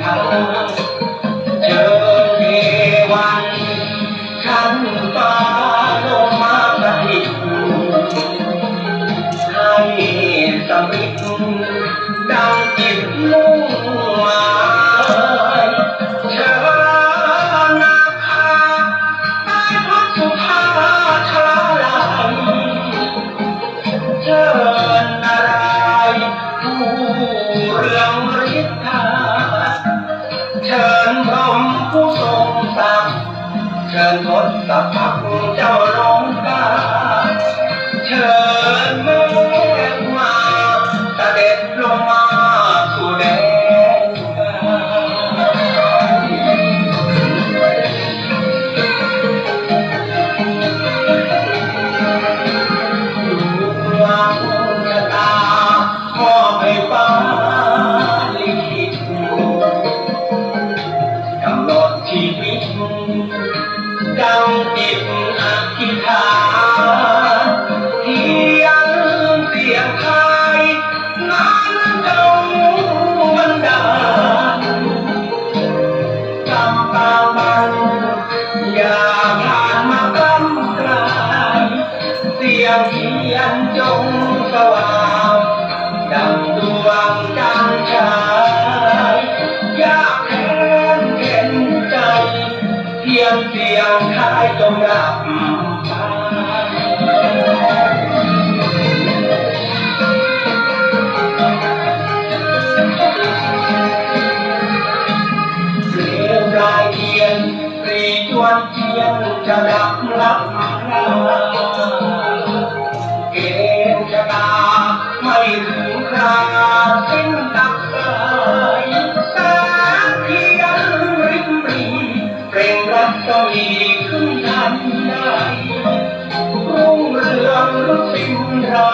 hello เชิญทนกับพักเจ้าลงกาเชิญมือ ตามันอย่าผ่านมากำกลายเสียงเทียนจงสว่างดังดวงจันทร์ฉายอยากแค้นเห็นใจ เทียนเสียงทายจงรับ จะดับรับเกณฑ์ชะตาไม่ถึงคราสิ้นตักสายแสงเทียนริบหรีเปล่งรัศมีขึ้นทันได้รุ่งเรืองรุ่งสิ้นรา